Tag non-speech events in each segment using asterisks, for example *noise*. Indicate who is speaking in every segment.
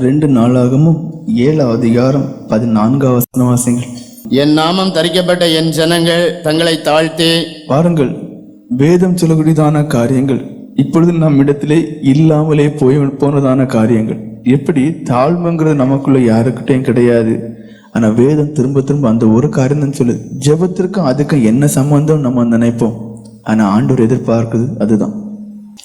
Speaker 1: ரெண்டு நாளாகமும் ஏழாவது அதிகாரம் பதினான்காவது வசனம் வாசிங்கள்.
Speaker 2: என் நாமம் தரிக்கப்பட்ட என் ஜனங்கள் தங்களை தாழ்த்தி
Speaker 1: பாருங்கள் வேதம் சொல்லக்கூடியதான காரியங்கள் இப்பொழுது நம் இடத்திலே இல்லாமலே போய் போனதான காரியங்கள். எப்படி தாழ்மைங்கிறது நமக்குள்ள யாருக்கிட்டையும் கிடையாது. ஆனா வேதம் திரும்ப திரும்ப அந்த ஒரு காரியம் தான் சொல்லுது. ஜெபத்திற்கும் அதுக்கும் என்ன சம்பந்தம் நம்ம நினைப்போம். ஆனா ஆண்டவர் எதிர்பார்க்குது அதுதான்.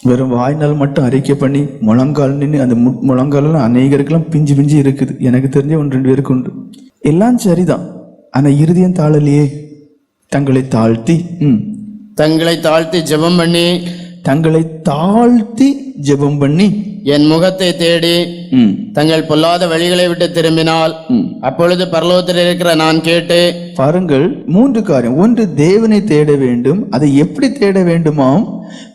Speaker 1: வெறும் வாய்நாள் மட்டும் அறிக்கை பண்ணி முழங்கால் நின்று அந்த மு முழங்காலெல்லாம் அநேகருக்கெல்லாம் பிஞ்சு பிஞ்சு இருக்குது. எனக்கு தெரிஞ்ச ஒன்று ரெண்டு பேருக்கு உண்டு. எல்லாம் சரிதான். ஆனால் இறுதியம் தாழலையே. தங்களை தாழ்த்தி ம்.
Speaker 2: தங்களை தாழ்த்தி ஜெபம் பண்ணி
Speaker 1: தங்களை தாழ்த்தி ஜெபம் பண்ணி
Speaker 2: என் முகத்தை தேடி தங்கள் பொல்லாத வழிகளை விட்டு திரும்பினால் அப்பொழுது பரலோகத்தில் இருக்கிற நான் கேட்டு
Speaker 1: பாருங்கள் மூன்று காரியம். ஒன்று தேவனை தேட வேண்டும். அதை எப்படி தேட வேண்டுமாம்?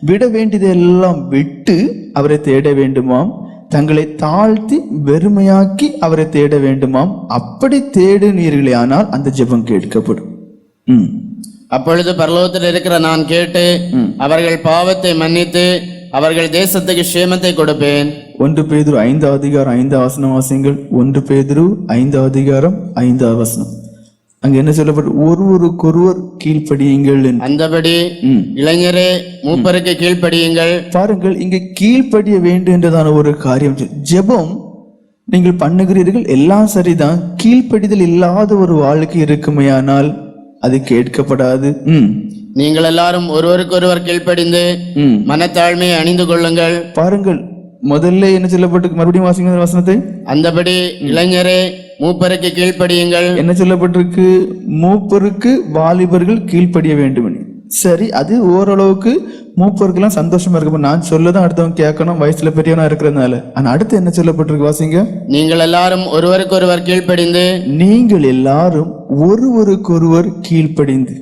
Speaker 1: விட வேண்டியதெல்லாம் விட்டு அவரை தேட வேண்டுமாம். தங்களை தாழ்த்தி வெறுமையாக்கி அவரை தேட வேண்டுமாம். அப்படி தேடுனீர்களே ஆனால் அந்த ஜெபம் கேட்கப்படும். ம்.
Speaker 2: அப்பொழுது பரலோகத்தில் இருக்கிற நான் கேட்டு அவர்கள் பாவத்தை மன்னித்து அவர்கள் தேசத்துக்கு சேமத்தை கொடுப்பேன்
Speaker 1: ஒன்று பேதுரு ஐந்தாவது அதிகாரம் ஐந்தாவது வசனம் வாசிங்கள் ஒன்று பேதுரு ஐந்தாவது அதிகாரம் ஐந்தாவது வசனம் அங்க என்ன சொல்லப்பட்டு ஒருவருக்கொருவர் கீழ்ப்படியுங்கள்.
Speaker 2: அந்தபடி. இளைஞரே மூப்பருக்கு கீழ்ப்படியுங்கள்
Speaker 1: பாருங்கள் இங்கே கீழ்ப்படிய வேண்டும் என்றதான ஒரு காரியம். ஜெபம் நீங்கள் பண்ணுகிறீர்கள் எல்லாம் சரிதான் கீழ்ப்படிதல் இல்லாத ஒரு வாழ்க்கை இருக்குமையானால் அது கேட்கப்படாது. ம்.
Speaker 2: நீங்கள் எல்லாரும் ஒருவருக்கொருவர் கீழ்ப்படிந்து மனத்தாழ்மையை அணிந்து கொள்ளுங்கள்.
Speaker 1: பாருங்கள் முதல்ல என்ன சொல்லப்பட்டு மறுபடியும் வாசிங்க வசனத்தை.
Speaker 2: அந்தபடி இளைஞரே மூப்பருக்கு கீழ்ப்படியுங்கள்.
Speaker 1: என்ன சொல்லப்பட்டிருக்கு? மூப்பருக்கு வாலிபர்கள் கீழ்ப்படிய வேண்டும். சரி அது ஓரளவுக்கு மூப்பருக்கெல்லாம் சந்தோஷமா இருக்கு நான் சொல்லதான் அடுத்தவங்க கேட்கணும் வயசுல பெரியவனா இருக்கிறதுனால. ஆனா அடுத்து என்ன சொல்லப்பட்டிருக்கு வாசிங்க?
Speaker 2: நீங்கள் எல்லாரும் ஒருவருக்கொருவர் கீழ்ப்படிந்து
Speaker 1: நீங்கள் எல்லாரும் ஒருவருக்கொருவர் கீழ்ப்படிந்து.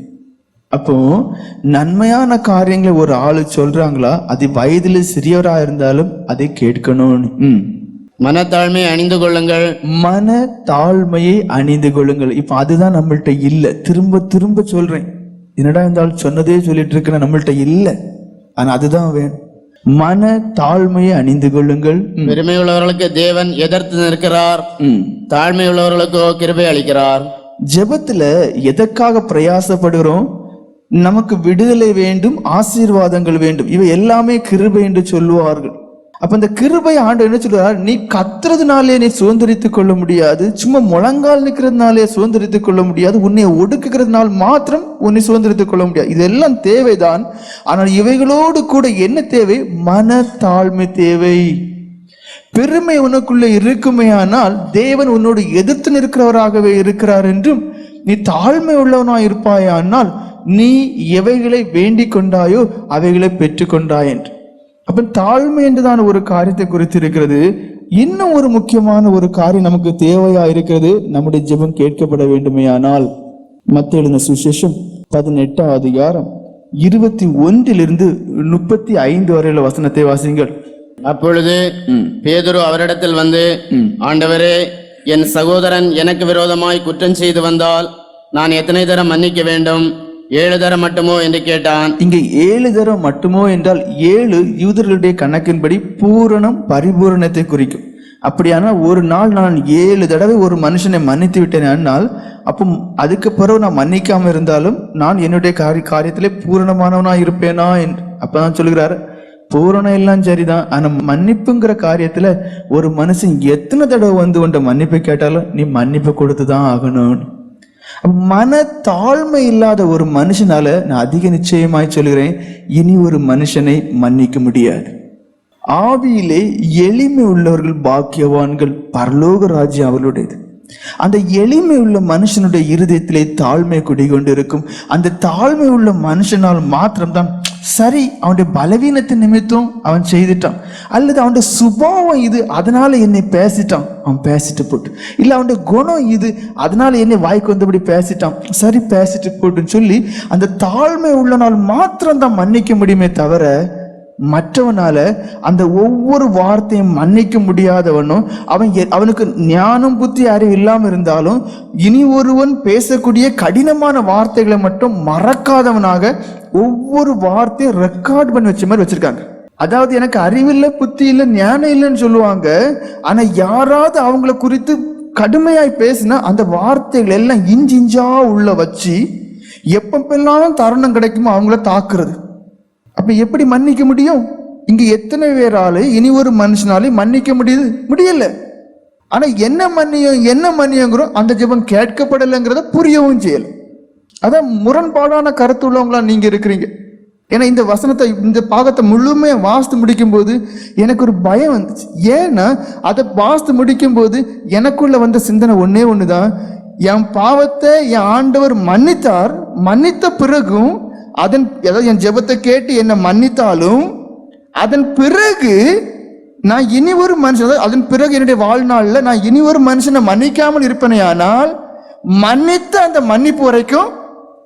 Speaker 1: அப்போ நன்மையான காரியங்களை ஒரு ஆளு சொல்றாங்களா? அது வயதுல சிறியவரா இருந்தாலும் அதை கேட்கணும்னு. ம்.
Speaker 2: மனத்தாழ்மையை அணிந்து கொள்ளுங்கள்.
Speaker 1: மன தாழ்மையை அணிந்து கொள்ளுங்கள். இப்ப அதுதான் நம்மள்ட்ட இல்ல. திரும்ப திரும்ப சொல்றேன். என்னடா ஆள் சொன்னதே சொல்லிட்டு இருக்கிற நம்மள்ட்ட இல்ல. ஆனா அதுதான் வேணும். மன தாழ்மையை அணிந்து கொள்ளுங்கள்.
Speaker 2: பெருமை உள்ளவர்களுக்கு தேவன் எதிர்த்து நிற்கிறார். தாழ்மை உள்ளவர்களுக்கோ கிருபை அளிக்கிறார்?
Speaker 1: ஜெபத்துல எதற்காக பிரயாசப்படுகிறோம்? நமக்கு விடுதலை வேண்டும் ஆசீர்வாதங்கள் வேண்டும். இவை எல்லாமே கிருபை என்று சொல்லுவார்கள். அப்ப இந்த கிருபை ஆண்டு என்ன சொல்றாரு? நீ கத்துறதுனாலே நீ சுதந்திரித்துக் கொள்ள முடியாது. சும்மா முழங்கால் நிற்கிறதுனாலே சுதந்திரித்துக் கொள்ள முடியாது. உன்னை ஒடுக்குகிறதுனால் மாத்திரம் உன்னை சுதந்திரித்துக் கொள்ள முடியாது. இதெல்லாம் தேவைதான். ஆனால் இவைகளோடு கூட என்ன தேவை? மனத்தாழ்மை தேவை. பெருமை உனக்குள்ளே இருக்குமேயானால் தேவன் உன்னோடு எதிர்த்து நிற்கிறவராகவே இருக்கிறார் என்றும் நீ தாழ்மை உள்ளவனாய் இருப்பாயானால் நீ எவைகளை வேண்டிக் கொண்டாயோ அவைகளை பெற்றுக்கொண்டாய் என்று. அப்ப தாழ்மை என்றுதான் ஒரு காரியத்தை குறித்து இருக்கிறது இன்னும் ஒரு முக்கியமான ஒரு காரியம் நமக்கு தேவையா இருக்கிறது? நம்முடைய ஜெபம் கேட்கப்பட வேண்டுமேயானால் மத்திய எழுதின சுசேஷம் பதினெட்டாம் அதிகாரம் இருபத்தி ஒன்றிலிருந்து முப்பத்தி ஐந்து வரையுள்ள வசனத்தை வாசிங்கள்
Speaker 2: அப்பொழுது பேதுரு அவரிடத்தில் வந்து ஆண்டவரே என் சகோதரன் எனக்கு விரோதமாய் குற்றம் செய்து வந்தால் நான் எத்தனை தரம் மன்னிக்க வேண்டும்? ஏழு தரம் மட்டுமோ என்று கேட்டான்.
Speaker 1: இங்கே ஏழு தரம் மட்டுமோ என்றால் ஏழு யூதர்களுடைய கணக்கின்படி பூரணம் பரிபூரணத்தை குறிக்கும். அப்படியானால் ஒரு நாள் நான் ஏழு தடவை ஒரு மனுஷனை மன்னித்து விட்டேனால் அப்போ அதுக்கு பிறகு நான் மன்னிக்காமல் இருந்தாலும் நான் என்னுடைய காரி காரியத்திலே பூரணமானவனா இருப்பேனா என்று அப்பதான் சொல்லுகிறாரு. பூரணம் எல்லாம் சரிதான். ஆனால் மன்னிப்புங்கிற காரியத்தில் ஒரு மனுஷன் எத்தனை தடவை வந்து உன்ட்ட மன்னிப்பு கேட்டாலும் நீ மன்னிப்பு கொடுத்துதான் ஆகணும்னு மன தாழ்மை இல்லாத ஒரு மனுஷனால நான் அதிக நிச்சயமாய் சொல்கிறேன் இனி ஒரு மனுஷனை மன்னிக்க முடியாது. ஆவியிலே எளிமை உள்ளவர்கள் பாக்கியவான்கள் பரலோக ராஜ்யம் அவர்களுடையது அந்த எளிமை உள்ள மனுஷனுடைய இருதயத்திலே தாழ்மை குடிகொண்டிருக்கும். அந்த தாழ்மை உள்ள மனுஷனால் மாத்திரம்தான் சரி அவனுடைய பலவீனத்தின் நிமித்தம் அவன் செய்துட்டான். அல்லது அவனுடைய சுபாவம் இது அதனால என்னை பேசிட்டான். அவன் பேசிட்டு போட்டு. இல்லை அவனுடைய குணம் இது அதனால என்னை வாய்க்கு வந்தபடி பேசிட்டான். சரி பேசிட்டு போட்டுன்னு சொல்லி அந்த தாழ்மை உள்ளனால் மாத்திரம் தான் மன்னிக்க முடியுமே தவிர மற்றவனால அந்த ஒவ்வொரு வார்த்தையும் மன்னிக்க முடியாதவனும் அவன் எ- அவனுக்கு ஞானம் புத்தி அறிவு இல்லாமல் இருந்தாலும் இனி ஒருவன் பேசக்கூடிய கடினமான வார்த்தைகளை மட்டும் மறக்காதவனாக ஒவ்வொரு வார்த்தையும் ரெக்கார்ட் பண்ணி வச்ச மாதிரி வச்சிருக்காங்க. அதாவது எனக்கு அறிவில்லை புத்தி இல்லை ஞானம் இல்லைன்னு சொல்லுவாங்க. ஆனா யாராவது அவங்கள குறித்து கடுமையாய் பேசினா அந்த வார்த்தைகள் எல்லாம் இஞ்சி இஞ்சா உள்ள வச்சு எப்பப்பெல்லாம் தருணம் கிடைக்குமோ அவங்கள தாக்குறது. அப்ப எப்படி மன்னிக்க முடியும்? இங்க எத்தனை பேரால இனி ஒரு மனுஷனாலே மன்னிக்க முடியுது. முடியல. ஆனா என்ன மன்னியம் என்ன மன்னியங்கிறோம் அந்த ஜெபம் கேட்கப்படலைங்கிறத புரியவும் செய்யல. அதான் முரண்பாடான கருத்து உள்ளவங்களா நீங்க இருக்கிறீங்க. ஏன்னா இந்த வசனத்தை இந்த பாகத்தை முழுமையாக வாசித்து முடிக்கும் போது எனக்கு ஒரு பயம் வந்துச்சு. ஏன்னா அதை வாசித்து முடிக்கும் போது எனக்குள்ள வந்த சிந்தனை ஒன்றே ஒன்று தான் என் பாவத்தை என் ஆண்டவர் மன்னித்தார். மன்னித்த பிறகும் அதன் ஏதாவது என் ஜெபத்தை கேட்டு என்னை மன்னித்தாலும் அதன் பிறகு நான் இனி ஒரு மனுஷன் அதாவது அதன் பிறகு என்னுடைய வாழ்நாளில் நான் இனி ஒரு மனுஷனை மன்னிக்காமல் இருப்பேனே ஆனால் மன்னித்த அந்த மன்னிப்பு வரைக்கும்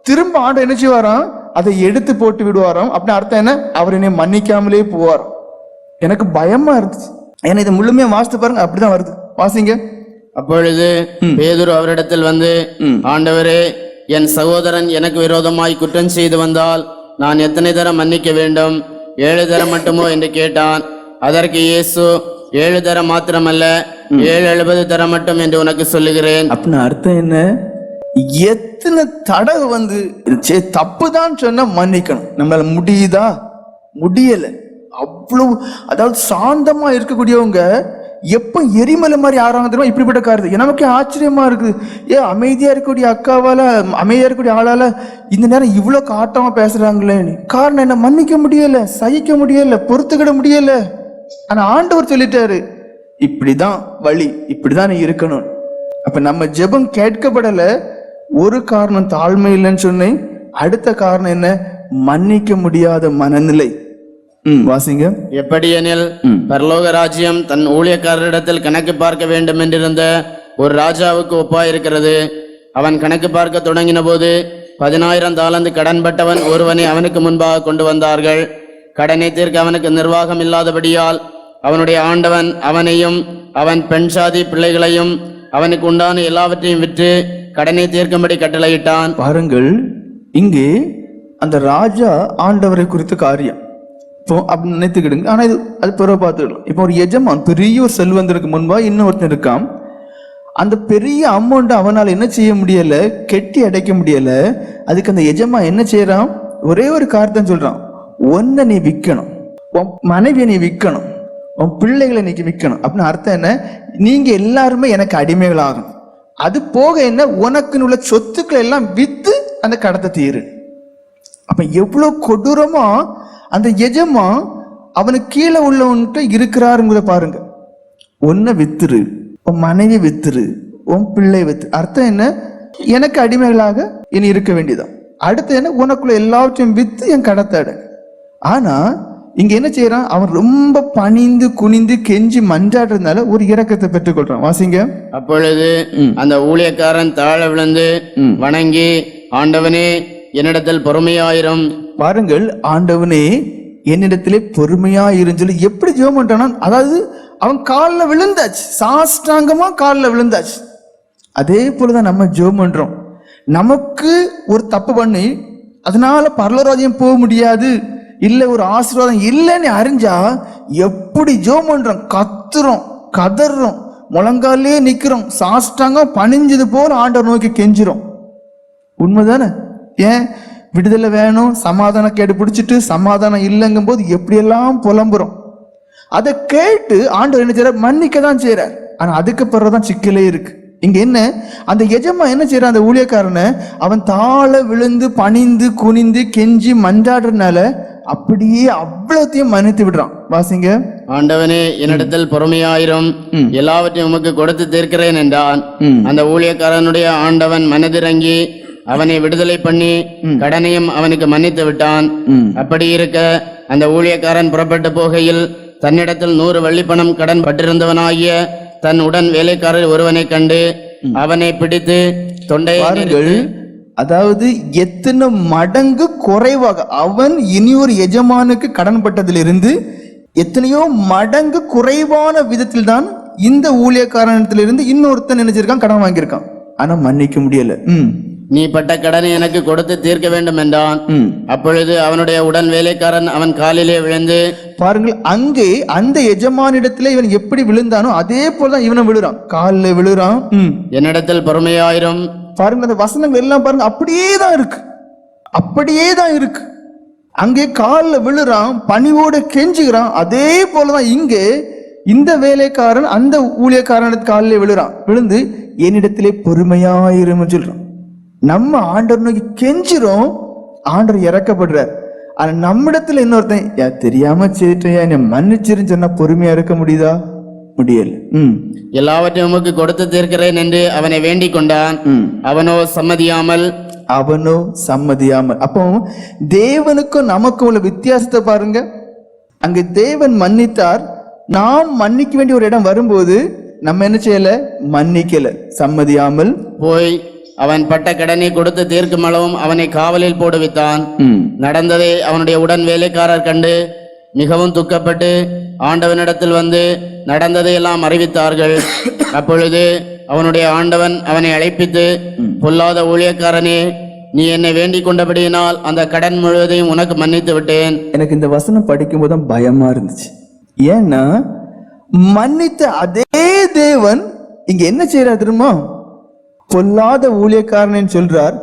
Speaker 1: திரும்ப ஆண்டு என்ன செய்வாராம்? அதை எடுத்து போட்டு விடுவாராம். அப்படின்னு அர்த்தம் என்ன? அவர் என்னை மன்னிக்காமலே போவாராம் எனக்கு பயமா இருந்துச்சு. ஏன்னா இதை முழுமையா வாசித்து பாருங்க அப்படிதான் வருது. வாசிங்க.
Speaker 2: அப்பொழுது பேதுரு அவரிடத்தில் வந்து ஆண்டவரே என் சகோதரன் எனக்கு விரோதமாய் குற்றம் செய்து வந்தால் நான் எத்தனை தரம் மன்னிக்க வேண்டும்? ஏழு தரம் மட்டுமோ என்று கேட்டான். அதற்கு இயேசு ஏழு தரம் மாத்திரமல்ல ஏழு எழுபது தரம் மட்டும் என்று உனக்கு சொல்லுகிறேன்.
Speaker 1: அப்படின்னு அர்த்தம் என்ன? எத்தனை தடவை வந்து சே தப்பு தான் சொன்னா மன்னிக்கணும். நம்மளால முடியுதா? முடியல. அவ்வளவு அதாவது சாந்தமா இருக்கக்கூடியவங்க எப்போ எரிமலை மாதிரி ஆறாங்க தெரியுமா? இப்படிப்பட்ட காரணம் நமக்கே ஆச்சரியமாக இருக்குது ஏ அமைதியாக இருக்கக்கூடிய அக்காவால் அமைதியாக இருக்கக்கூடிய ஆளால் இந்த நேரம் இவ்வளோ காட்டமாக பேசுகிறாங்களேன்னு காரணம் என்ன? மன்னிக்க முடியலை சகிக்க முடியல பொறுத்துக்கிட முடியலை. ஆனால் ஆண்டவர் சொல்லிட்டாரு இப்படிதான் வழி இப்படிதான் நீ இருக்கணும். அப்ப நம்ம ஜெபம் கேட்கப்படல. ஒரு காரணம் தாழ்மை இல்லைன்னு சொன்னேன். அடுத்த காரணம் என்ன? மன்னிக்க முடியாத மனநிலை. வாசிங்க.
Speaker 2: எப்படியெனில் பரலோக ராஜ்யம் தன் ஊழியக்காரரிடத்தில் கணக்கு பார்க்க வேண்டும் என்றிருந்த ஒரு ராஜாவுக்கு ஒப்பாயிருக்கிறது. அவன் கணக்கு பார்க்க தொடங்கின போது பதினாயிரம் தாளந்து கடன்பட்டவன் ஒருவனை அவனுக்கு முன்பாக கொண்டு வந்தார்கள். கடனை தீர்க்க அவனுக்கு நிர்வாகம் இல்லாதபடியால் அவனுடைய ஆண்டவன் அவனையும் அவன் பெண் சாதி பிள்ளைகளையும் அவனுக்கு உண்டான எல்லாவற்றையும் விற்று கடனை தீர்க்கும்படி கட்டளையிட்டான்.
Speaker 1: பாருங்கள் இங்கே அந்த ராஜா ஆண்டவரை குறித்த காரியம். இப்போ அப்படி நினைத்துக்கிடுங்க. ஆனால் இது அது பிறகு பார்த்துக்கலாம். இப்போ ஒரு எஜமான் பெரிய ஒரு செல்வந்தருக்கு முன்பாக இன்னொருத்தன் இருக்கான். அந்த பெரிய அமௌண்ட்டை அவனால் என்ன செய்ய முடியலை? கெட்டி அடைக்க முடியலை. அதுக்கு அந்த எஜமா என்ன செய்கிறான் ஒரே ஒரு காரியத்தை சொல்கிறான் ஒன்றை நீ விற்கணும். உன் மனைவியை நீ விற்கணும். உன் பிள்ளைகளை நீ விற்கணும். அப்படின்னு அர்த்தம் என்ன? நீங்கள் எல்லாருமே எனக்கு அடிமைகளாகும் அது போக என்ன? உனக்குன்னு உள்ள சொத்துக்களை எல்லாம் விற்று அந்த கடத்தை தீரு. அப்போ எவ்வளோ கொடூரமாக அந்த எஜமா அவனுக்கு கீழே உள்ளவன்கிட்ட இருக்கிறாருங்கிறத பாருங்க. உன்னை வித்துரு. உன் மனைவி வித்துரு. உன் பிள்ளை வித்து அர்த்தம் என்ன? எனக்கு அடிமைகளாக இனி இருக்க வேண்டியதான் அடுத்து என்ன? உனக்குள்ள எல்லாவற்றையும் வித்து என் கடத்தை அடை ஆனா இங்க என்ன செய்யறான்? அவன் ரொம்ப பணிந்து குனிந்து கெஞ்சி மன்றாடுறதுனால ஒரு இரக்கத்தை பெற்றுக்கொள்றான் வாசிங்க.
Speaker 2: அப்பொழுது அந்த ஊழியக்காரன் தாழ விழுந்து வணங்கி ஆண்டவனே என்னிடத்தில் பொறுமையாயிரும்.
Speaker 1: பாருங்கள் ஆண்டவனே என்னிடத்திலே பொறுமையா இருஞ்சொல்லி எப்படி ஜெபம் பண்றானா அதாவது அவன் காலில் விழுந்தாச்சு சாஷ்டாங்கமா காலில் விழுந்தாச்சு. அதே போலதான் நம்ம ஜெபம் பண்றோம். நமக்கு ஒரு தப்பு பண்ணி அதனால பரலராஜ்யம் போக முடியாது இல்ல ஒரு ஆசீர்வாதம் இல்லைன்னு அறிஞ்சா எப்படி ஜோம் பண்றோம்? கத்துறோம் கதறோம் முழங்காலே நிக்கிறோம் சாஷ்டாங்கம் பணிஞ்சது போல ஆண்டவர் நோக்கி கெஞ்சிரும் உண்மைதானே? ஏன்? விடுதலை வேணும் சமாதானம் கேடு பிடிச்சிட்டு சமாதானம் இல்லைங்கும் போது எப்படியெல்லாம் புலம்புறோம்? அதை கேட்டு ஆண்டவர் என்ன செய்யறார் மன்னிக்க தான் செய்யறார் ஆனா அதுக்கு பிறகுதான் சிக்கலே இருக்கு. இங்க என்ன? அந்த எஜமா என்ன செய்யறான் அந்த ஊழியக்காரனை அவன் தாழ விழுந்து பணிந்து குனிந்து கெஞ்சி மன்றாடுறதுனால அப்படியே அவ்வளோத்தையும் மன்னித்து விடுறான். வாசிங்க.
Speaker 2: ஆண்டவனே என்னிடத்தில் பொறுமையாயிரும். எல்லாவற்றையும் உமக்கு கொடுத்து தீர்க்கிறேன் என்றான். அந்த ஊழியக்காரனுடைய ஆண்டவன் மனதிறங்கி அவனை *laughs* விடுதலை பண்ணி கடனையும் அவனுக்கு மன்னித்து விட்டான். அப்படி இருக்க அந்த ஊழியக்காரன் புறப்பட்டு போகையில் தன்னிடத்தில் நூறு வள்ளிப்பணம் கடன் பட்டிருந்தவனாகிய தன் உடன் வேலைக்காரர் ஒருவனை கண்டு அவனை பிடித்து
Speaker 1: பாருங்கள் அதாவது எத்தனை மடங்கு குறைவாக அவன் இனி ஒரு எஜமானுக்கு கடன் பட்டதிலிருந்து எத்தனையோ மடங்கு குறைவான விதத்தில் தான் இந்த ஊழியக்காரனத்திலிருந்து இன்னொருத்தன் நினைச்சிருக்கான் கடன் வாங்கியிருக்கான். ஆனா மன்னிக்க முடியல. ம்.
Speaker 2: நீ பட்ட கடனை எனக்கு கொடுத்து தீர்க்க வேண்டும் என்றான். அப்பொழுது அவனுடைய உடன் வேலைக்காரன் அவன் காலிலே விழுந்து
Speaker 1: பாருங்கள் அங்கே அந்த எஜமானிடத்துல இவன் எப்படி விழுந்தானோ அதே போலதான் இவனும் விழுறான். காலில் விழுறான்.
Speaker 2: என்னிடத்தில் பொறுமையாயிரும்.
Speaker 1: பாருங்க அந்த வசனங்கள் எல்லாம் பாருங்க அப்படியே தான் இருக்கு. அப்படியே தான் இருக்கு. அங்கே காலில் விழுறான் பணிவோட கெஞ்சுகிறான். அதே போலதான் இங்கே இந்த வேலைக்காரன் அந்த ஊழியக்காரனுக்கு காலில் விழுறான். விழுந்து என்னிடத்திலே பொறுமையாயிரும் சொல்றான். நம்ம ஆண்டவர் நோக்கி கெஞ்சுறோம் ஆண்டவர் இறக்கப்படுறார். ஆனா நம்மிடத்துல இன்னொருத்தன் "யா, தெரியாம செய்துட்டேன் என்னை மன்னிச்சிருன்னு சொன்னா பொறுமையா இருக்க முடியுதா? முடியல. ம்.
Speaker 2: எல்லாவற்றையும் உமக்கு கொடுத்து தீர்க்கிறேன் என்று அவனை வேண்டிக் கொண்டான். அவனோ சம்மதியாமல்.
Speaker 1: அவனோ சம்மதியாமல். அப்போ தேவனுக்கும் நமக்கும் உள்ள வித்தியாசத்தை பாருங்க. அங்க தேவன் மன்னித்தார். நாம் மன்னிக்க வேண்டிய ஒரு இடம் வரும்போது நம்ம என்ன செய்யல? மன்னிக்கல. சம்மதியாமல்.
Speaker 2: போய் அவன் பட்ட கடனை கொடுத்து தீர்க்கும் அளவும் அவனை காவலில் போடுவித்தான். நடந்ததை அவனுடைய உடன் வேலைக்காரர் கண்டு மிகவும் துக்கப்பட்டு ஆண்டவனிடத்தில் வந்து நடந்ததை எல்லாம் அறிவித்தார்கள். *coughs* அப்பொழுது அவனுடைய ஆண்டவன் அவனை அழைப்பித்து பொல்லாத ஊழியக்காரனே நீ என்னை வேண்டிக் கொண்டபடியினால் அந்த கடன் முழுவதையும் உனக்கு மன்னித்து விட்டேன்.
Speaker 1: எனக்கு இந்த வசனம் படிக்கும்போது தான் பயமா இருந்துச்சு. ஏன்னா மன்னித்த அதே தேவன் இங்க என்ன செய்யறார் தெரியுமா? பொல்லாத ஊழியக்காரன் சொல்றார்.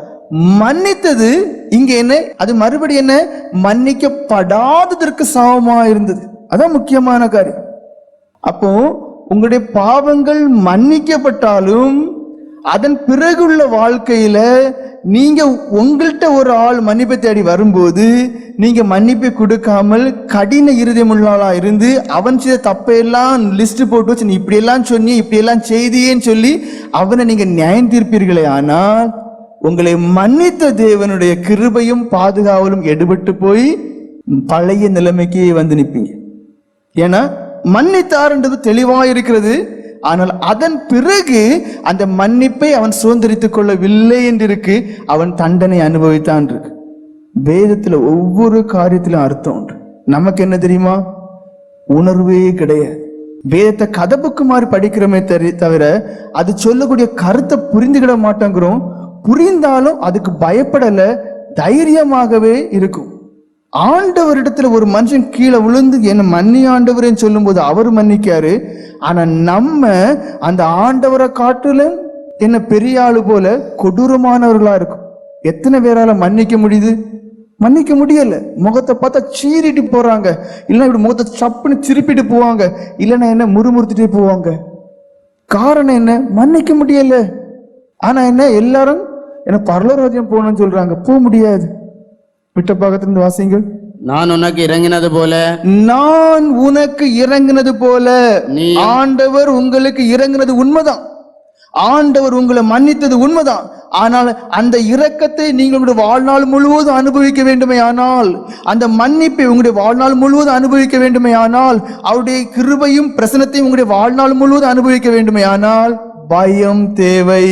Speaker 1: மன்னித்தது இங்க என்ன? அது மறுபடி என்ன? மன்னிக்கப்படாததற்கு சமமா இருந்தது. அதான் முக்கியமான காரியம். அப்போ உங்களுடைய பாவங்கள் மன்னிக்கப்பட்டாலும் அதன் பிறகுள்ள வாழ்க்கையில நீங்க உங்கள்கிட்ட ஒரு ஆள் மன்னிப்பை தேடி வரும்போது நீங்க மன்னிப்பை கொடுக்காமல் கடின இருதயமுள்ளாளா இருந்து அவன் செய்த தப்பையெல்லாம் லிஸ்ட் போட்டு வச்சு நீ இப்படியெல்லாம் சொன்னி இப்படியெல்லாம் செய்தியேன்னு சொல்லி அவனை நீங்க நியாயம் தீர்ப்பீர்களே ஆனால் உங்களை மன்னித்த தேவனுடைய கிருபையும் பாதுகாவலும் எடுபட்டு போய் பழைய நிலைமைக்கு வந்து நிற்பீங்க. ஏன்னா மன்னித்தார்ன்றது தெளிவாக இருக்கிறது. ஆனால் அதன் பிறகு அந்த மன்னிப்பை அவன் சுதந்திரித்துக் கொள்ளவில்லை என்று இருக்கு அவன் தண்டனை அனுபவித்தான் இருக்கு. வேதத்துல ஒவ்வொரு காரியத்திலும் அர்த்தம் உண்டு. நமக்கு என்ன தெரியுமா? உணர்வே கிடையாது. வேதத்தை கதப்புக்கு மாதிரி படிக்கிறோமே தவிர அது சொல்லக்கூடிய கருத்தை புரிந்துகிட மாட்டேங்கிறோம். புரிந்தாலும் அதுக்கு பயப்படலை தைரியமாகவே இருக்கும். ஆண்டவரிடத்துல ஒரு மனுஷன் கீழே விழுந்து என்ன மன்னி ஆண்டவரேன்னு சொல்லும்போது அவர் மன்னிக்காரு. ஆனா நம்ம அந்த ஆண்டவரை காட்டிலும் என்ன பெரிய ஆளு போல கொடூரமானவர்களா இருக்கும். எத்தனை பேரால மன்னிக்க முடியுது? மன்னிக்க முடியல. முகத்தை பார்த்தா சீறிட்டு போறாங்க. இல்லைன்னா இப்படி முகத்தை சப்புன்னு திருப்பிட்டு போவாங்க. இல்லைன்னா என்ன முறுமுறுத்துட்டே போவாங்க. காரணம் என்ன? மன்னிக்க முடியல. ஆனா என்ன? எல்லாரும் என்ன பரலராஜ்யம் போகணும்னு சொல்றாங்க. போக முடியாது. விட்ட பாகத்திலிருந்து வாசிங்கள்
Speaker 2: நான் உனக்கு இறங்கினது போல.
Speaker 1: நான் உனக்கு இறங்கினது போல.
Speaker 2: நீ
Speaker 1: ஆண்டவர் உங்களுக்கு இறங்கினது உண்மைதான். ஆண்டவர் உங்களை மன்னித்தது உண்மைதான். ஆனால் அந்த இரக்கத்தை நீங்கள் உங்களுடைய வாழ்நாள் முழுவதும் அனுபவிக்க வேண்டுமே ஆனால் அந்த மன்னிப்பை உங்களுடைய வாழ்நாள் முழுவதும் அனுபவிக்க வேண்டுமே ஆனால் அவருடைய கிருபையும் பிரசனத்தையும் உங்களுடைய வாழ்நாள் முழுவதும் அனுபவிக்க வேண்டுமே ஆனால் பயம் தேவை.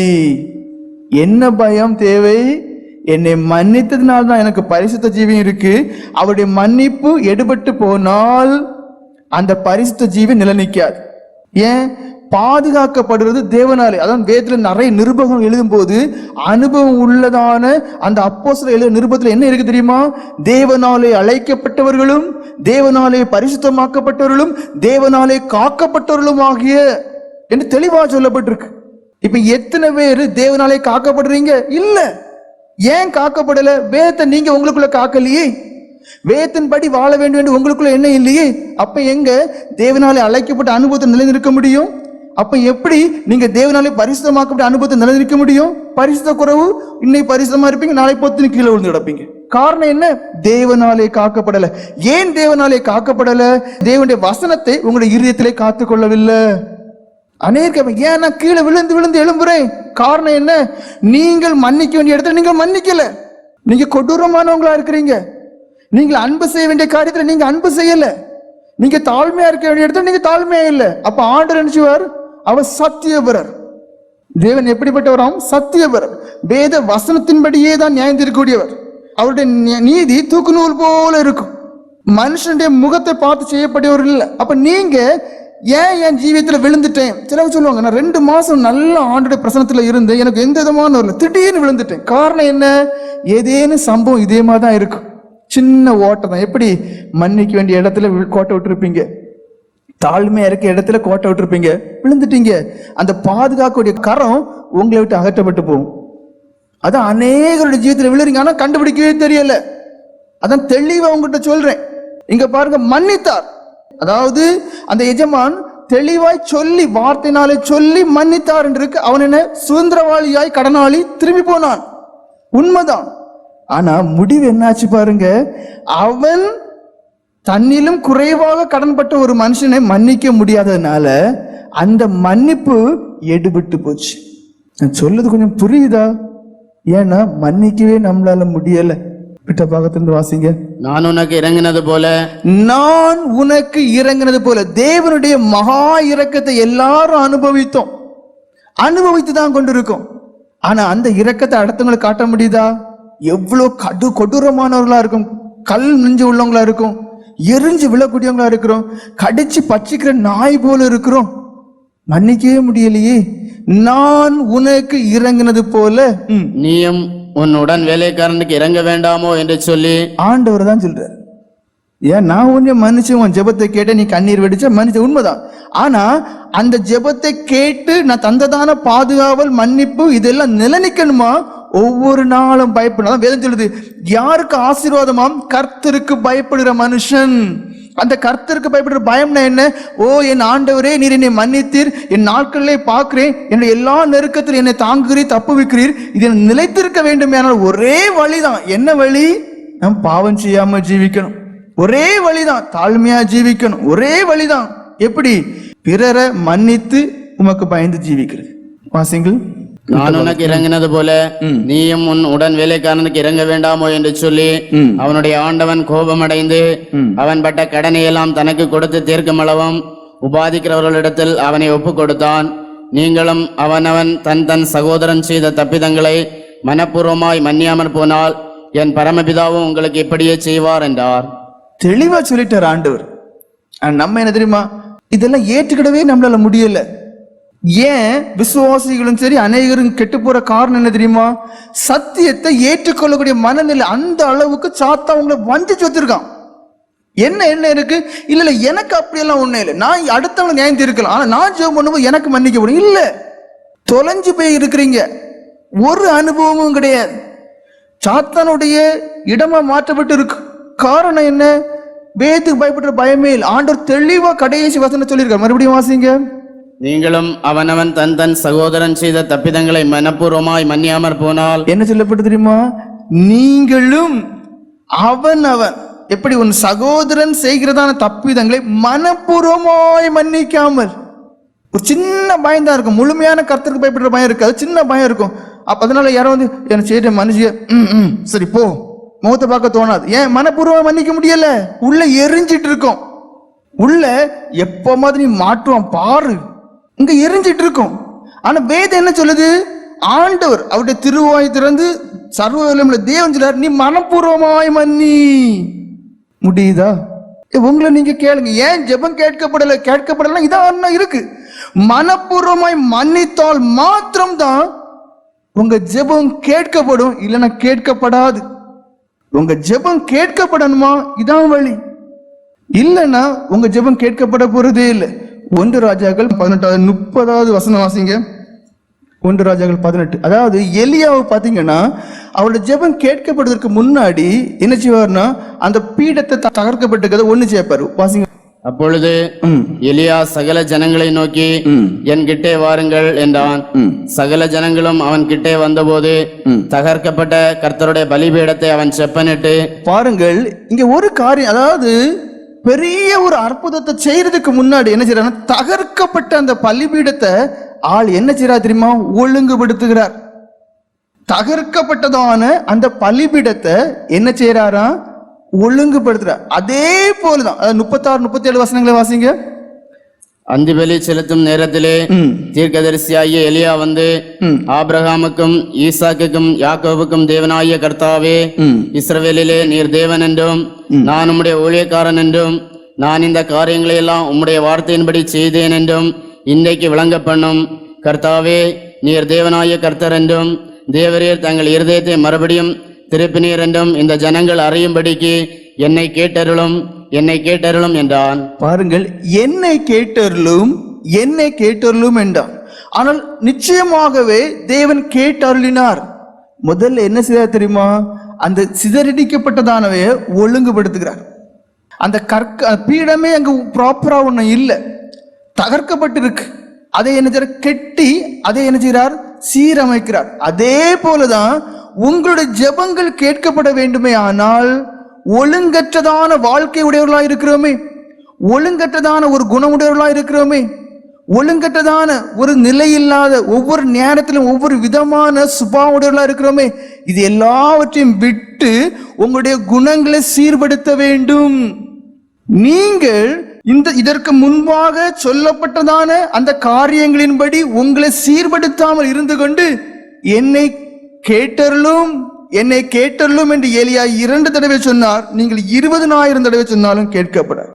Speaker 1: என்ன பயம் தேவை? என்னை மன்னித்ததுனால தான் எனக்கு பரிசுத்த ஜீவியம் இருக்கு. அவருடைய மன்னிப்பு எடுபட்டு போனால் அந்த பரிசுத்த ஜீவி நிலநிக்காது ஏன்? பாதுகாக்கப்படுறது தேவனாலே. அதான் வேதத்தில் நிறைய நிருபகம் எழுதும்போது அனுபவம் உள்ளதான அந்த அப்போஸ்தலர் எழுத நிருபத்தில் என்ன இருக்கு தெரியுமா? தேவனாலே அழைக்கப்பட்டவர்களும் தேவனாலே பரிசுத்தமாக்கப்பட்டவர்களும் தேவனாலே காக்கப்பட்டவர்களும் ஆகிய என்று தெளிவாக சொல்லப்பட்டிருக்கு. இப்ப எத்தனை பேர் தேவனாலே காக்கப்படுறீங்க? இல்லை. ஏன் காக்கப்படல? வேதத்தை நீங்க உங்களுக்குள்ள காக்கலையே? வேதத்தின்படி வாழ வேண்டும் என்று உங்களுக்குள்ள என்ன இல்லையே? அப்ப எங்க தேவனாலே அழைக்கப்பட்ட அனுபவத்தை நிலைநிற்க முடியும்? அப்ப எப்படி நீங்க தேவனாலே பரிசுத்தமாக்கப்பட்ட அனுபவத்தை நிலைநிற்க முடியும்? பரிசுத்த குறவு இன்னைக்கு பரிசுத்தமா இருப்பீங்க நாளை பொத்துன்னு கீழே விழுந்து கிடப்பீங்க. காரணம் என்ன? தேவனாலே காக்கப்படல. ஏன் தேவனாலே காக்கப்படல? தேவனுடைய வசனத்தை உங்களுடைய இருதயத்திலே காத்துக்கொள்ளவில்லை. கொள்ளவில்லை அநேக ஏன் நான் கீழே விழுந்து விழுந்து எழும்புறேன். காரணம் என்ன? நீங்கள் மன்னிக்க வேண்டிய இடத்துல நீங்கள் மன்னிக்கல. நீங்க கொடூரமானவங்களா இருக்கிறீங்க. நீங்கள் அன்பு செய்ய வேண்டிய காரியத்துல நீங்க அன்பு செய்யல. நீங்க தாழ்மையா இருக்க வேண்டிய இடத்துல நீங்க தாழ்மையா இல்லை. அப்ப ஆண்டர் நினைச்சுவார் அவர் சத்தியபரர். தேவன் எப்படிப்பட்டவராம்? சத்தியபரர். வேத வசனத்தின்படியே தான் நியாயம் தீர்க்கக்கூடியவர் அவருடைய நீதி தூக்கு நூல் போல இருக்கும். மனுஷனுடைய முகத்தை பார்த்து செய்யப்பட்டவர் இல்லை. அப்ப நீங்க ஏன் என் ஜீவியத்தில் விழுந்துட்டேன்? சிலவங்க சொல்லுவாங்க நான் ரெண்டு மாதம் நல்ல ஆண்டுடைய பிரசனத்தில் இருந்து எனக்கு எந்த விதமான ஒரு திடீர்னு விழுந்துட்டேன். காரணம் என்ன? ஏதேனும் சம்பவம் இதே மாதிரி தான் இருக்கும். சின்ன ஓட்டம் தான். எப்படி மன்னிக்க வேண்டிய இடத்துல கோட்டை விட்டுருப்பீங்க? தாழ்மையா இருக்க இடத்துல கோட்டை விட்டுருப்பீங்க. விழுந்துட்டீங்க. அந்த பாதுகாக்கக்கூடிய கரம் உங்களை விட்டு அகற்றப்பட்டு போகும். அதான் அநேகருடைய ஜீவத்தில் விழுறீங்க. ஆனால் கண்டுபிடிக்கவே தெரியல. அதான் தெளிவாக உங்ககிட்ட சொல்றேன். இங்க பாருங்க மன்னித்தார். அதாவது அந்த எஜமான் தெளிவாய் சொல்லி வார்த்தையினாலே சொல்லி மன்னித்தார் என்று இருக்கு அவன் என்ன? சுதந்திரவாளியாய் கடனாளி திரும்பி போனான். உண்மைதான். ஆனா முடிவு என்னாச்சு பாருங்க. அவன் தன்னிலும் குறைவாக கடன்பட்ட ஒரு மனுஷனை மன்னிக்க முடியாததுனால அந்த மன்னிப்பு எடுபட்டு போச்சு. நான் கொஞ்சம் புரியுதா? ஏன்னா மன்னிக்கவே நம்மளால முடியலை. விட்ட பாகத்திலிருந்து வாசிங்க.
Speaker 2: நான் உனக்கு இறங்கினது போல.
Speaker 1: நான் உனக்கு இறங்கினது போல. தேவனுடைய மகா இரக்கத்தை எல்லாரும் அனுபவித்தோம். அனுபவித்து தான் கொண்டிருக்கோம். ஆனா அந்த இரக்கத்தை அடுத்தவங்களுக்கு காட்ட முடியுதா? எவ்வளவு கடு கொடூரமானவர்களா இருக்கும். கல் நெஞ்சு உள்ளவங்களா இருக்கும். எரிஞ்சு விழக்கூடியவங்களா இருக்கிறோம். கடிச்சு பச்சிக்கிற நாய் போல இருக்கிறோம். மன்னிக்கவே முடியலையே. நான் உனக்கு இறங்கினது போல ம்,
Speaker 2: நீயும் உன் உடன் வேலைக்காரனுக்கு இறங்க வேண்டாமோ என்று சொல்லி
Speaker 1: ஆண்டவர் தான் சொல்றாரு. ஏன் நான் உன்னை மன்னிச்சு உன் ஜெபத்தை கேட்ட நீ கண்ணீர் வெடிச்ச மன்னிச்ச உண்மைதான். ஆனா அந்த ஜெபத்தை கேட்டு நான் தந்ததான பாதுகாவல் மன்னிப்பு இதெல்லாம் நிலநிக்கணுமா? ஒவ்வொரு நாளும் பயப்படணும். வேதம் சொல்லுது யாருக்கு ஆசீர்வாதமாம்? கர்த்தருக்கு பயப்படுகிற மனுஷன். அந்த கர்த்தருக்கு பயப்படுற பயம்னா என்ன? ஓ என் ஆண்டவரே நீர் என்னை மன்னித்தீர். என் நாட்களிலே பார்க்கிறேன். என்னுடைய எல்லா நெருக்கத்தில் என்னை தாங்குகிறீர் தப்புவிக்கிறீர் இது நிலைத்திருக்க வேண்டும். ஆனால் ஒரே வழிதான். என்ன வழி? நம் பாவம் செய்யாம ஜீவிக்கணும். ஒரே வழிதான். தாழ்மையா ஜீவிக்கணும். ஒரே வழிதான். எப்படி? பிறரை மன்னித்து உமக்கு பயந்து ஜீவிக்கிறது. வாசிங்கள்.
Speaker 2: நான் உனக்கு இறங்கினது போல நீயும் உன் உடன் வேலைக்காரனுக்கு இறங்க வேண்டாமோ என்று சொல்லி அவனுடைய ஆண்டவன் கோபமடைந்து அவன் பட்ட கடனை எல்லாம் தனக்கு கொடுத்து தீர்க்கும் அளவும் உபாதிக்கிறவர்களிடத்தில் அவனை ஒப்பு கொடுத்தான் நீங்களும் அவனவன் தன் தன் சகோதரன் செய்த தப்பிதங்களை மனப்பூர்வமாய் மன்னியாமற் போனால் என் பரமபிதாவும் உங்களுக்கு இப்படியே செய்வார் என்றார்
Speaker 1: தெளிவா சொல்லிட்டார் ஆண்டவர் நம்ம என்ன தெரியுமா இதெல்லாம் ஏற்றுக்கிடவே நம்மளால முடியல ஏன் விசுவாசிகளும் சரி அநேகரும் கெட்டு போற காரணம் என்ன தெரியுமா? சத்தியத்தை ஏற்றுக்கொள்ளக்கூடிய மனநிலை அந்த அளவுக்கு சாத்தா அவங்களை வஞ்சிச்சு வச்சிருக்கான். என்ன என்ன இருக்கு? இல்ல இல்ல எனக்கு அப்படியெல்லாம் ஒண்ணும் இல்லை. நான் அடுத்தவங்க நியாயம் தீர்க்கலாம். ஆனா நான் ஜெபம் பண்ணும்போது எனக்கு மன்னிக்க முடியும் இல்ல. தொலைஞ்சு போய் இருக்கிறீங்க. ஒரு அனுபவமும் கிடையாது. சாத்தானுடைய இடமா மாற்றப்பட்டு இருக்கு. காரணம் என்ன? வேதுக்கு பயப்படுற பயமே இல்லை. ஆண்டவர் தெளிவா கடைசி வசனம் சொல்லியிருக்காரு. மறுபடியும் வாசிங்க.
Speaker 2: நீங்களும் அவனவன் தன் தன் சகோதரன் செய்த தப்பிதங்களை மனப்பூர்வமாய் மன்னியாமற் போனால்
Speaker 1: என்ன சொல்லப்பட்டு தெரியுமா? நீங்களும் அவன் அவன் எப்படி உன் சகோதரன் செய்கிறதான தப்பிதங்களை மனப்பூர்வமாய் மன்னிக்காமல். ஒரு சின்ன பயம் தான் இருக்கும். முழுமையான கருத்துக்கு பயப்படுற பயம் இருக்காது. சின்ன பயம் இருக்கும். அப்ப அதனால யாரோ வந்து என்ன செய்ய மனுஷிய சரி போ. முகத்தை பார்க்க தோணாது. ஏன்? மனப்பூர்வமாக மன்னிக்க முடியல? உள்ள எரிஞ்சிட்டு இருக்கும். உள்ள எப்ப மாதிரி நீ மாற்றுவான் பாரு. இங்க எரிஞ்சிட்டு இருக்கும். ஆனா வேதம் என்ன சொல்லுது? ஆண்டவர் அவருடைய திருவாய் திறந்து சர்வ தேவன் சொல்றார் நீ மனப்பூர்வமாய் மன்னி. முடியுதா? ஏ, உங்களை நீங்க கேளுங்க. ஏன் ஜெபம் கேட்கப்படல? கேட்கப்படல இதான் இருக்கு. மனப்பூர்வமாய் மன்னித்தால் மாத்திரம்தான் உங்க ஜெபம் கேட்கப்படும் இல்லைன்னா கேட்கப்படாது. உங்க ஜெபம் கேட்கப்படணுமா? இதான் வழி. இல்லைன்னா உங்க ஜெபம் கேட்கப்பட போறதே இல்லை. ஒன்று ராஜாக்கள் பதினெட்டாவது முப்பதாவது வசனம் வாசிங்க. ஒன்று ராஜாக்கள் பதினெட்டு. அதாவது எலியாவை பார்த்தீங்கன்னா அவரோட ஜெபம் கேட்கப்படுவதற்கு முன்னாடி என்ன செய்வார்னா அந்த பீடத்தை த- தகர்க்கப்பட்டிருக்கிறத ஒண்ணு சேர்ப்பாரு வாசிங்க.
Speaker 2: அப்பொழுது எலியா சகல ஜனங்களை நோக்கி. என் கிட்டே வாருங்கள் என்றான். சகல ஜனங்களும் அவன் கிட்டே வந்தபோது தகர்க்கப்பட்ட கர்த்தருடைய பலிபீடத்தை அவன் செப்பனிட்டு
Speaker 1: பாருங்கள் இங்க ஒரு காரியம் அதாவது பெரிய ஒரு அற்புதத்தை செய்யறதுக்கு முன்னாடி என்ன செய்யறாங்க தகர்க்கப்பட்ட அந்த பலிபீடத்தை ஆள் என்ன செய்யறா தெரியுமா? ஒழுங்குபடுத்துகிறார். தகர்க்கப்பட்டதான அந்த பலிபீடத்தை என்ன செய்யறாராம் ஒழுங்குபடுத்துறார். அதே போலதான் அதாவது முப்பத்தாறு முப்பத்தி ஏழு வசனங்களை வாசிங்க.
Speaker 2: அந்திபலி செலுத்தும் நேரத்திலே தீர்க்கதரிசியாகிய எலியா வந்து. ஆபிரகாமுக்கும் ஈசாக்குக்கும் யாக்கோபுக்கும் தேவனாகிய கர்த்தாவே இஸ்ரவேலிலே நீர் தேவன் என்றும் நான் உம்முடைய ஊழியக்காரன் என்றும் நான் இந்த காரியங்களை எல்லாம் உம்முடைய வார்த்தையின்படி செய்தேன் என்றும் இன்றைக்கு விளங்க பண்ணும் கர்த்தாவே நீர் தேவனாய கர்த்தர் என்றும் தேவரீர் தங்கள் இருதயத்தை மறுபடியும் திருப்பினீர் என்றும் இந்த ஜனங்கள் அறியும்படிக்கு என்னை கேட்டருளும். என்னை கேட்டருளும் என்றான்.
Speaker 1: பாருங்கள் என்னை கேட்டருளும் என்னை கேட்டருளும் என்றான். ஆனால் நிச்சயமாகவே தேவன் கேட்டருளினார். முதல்ல என்ன செய்தார் தெரியுமா? அந்த சிதறடிக்கப்பட்டதானவைய ஒழுங்குபடுத்துகிறார். அந்த கற்க பீடமே அங்கே ப்ராப்பரா ஒன்று இல்லை. தகர்க்கப்பட்டிருக்கு. அதை என்ன செய்றார்? கெட்டி அதை என்ன செய்கிறார்? சீரமைக்கிறார். அதே போலதான் உங்களுடைய ஜெபங்கள் கேட்கப்பட வேண்டுமே ஆனால் ஒழுங்கற்றதான வாழ்க்கை உடையவர்களா இருக்கிறோமே. ஒழுங்கற்றதான ஒரு குணமுடையவர்களா இருக்கிறோமே. ஒழுங்கற்றதான ஒரு நிலை இல்லாத ஒவ்வொரு நேரத்திலும் ஒவ்வொரு விதமான சுபாவுடையவர்களா இருக்கிறோமே. இது எல்லாவற்றையும் விட்டு உங்களுடைய குணங்களை சீர்படுத்த வேண்டும். நீங்கள் இந்த இதற்கு முன்பாக சொல்லப்பட்டதான அந்த காரியங்களின்படி உங்களை சீர்படுத்தாமல் இருந்து கொண்டு என்னை கேட்டருளும். என்னை கேட்டல்லும் என்று ஏலியா இரண்டு தடவை சொன்னார். நீங்கள் இருபது ஆயிரம் தடவை சொன்னாலும் கேட்கப்படாது.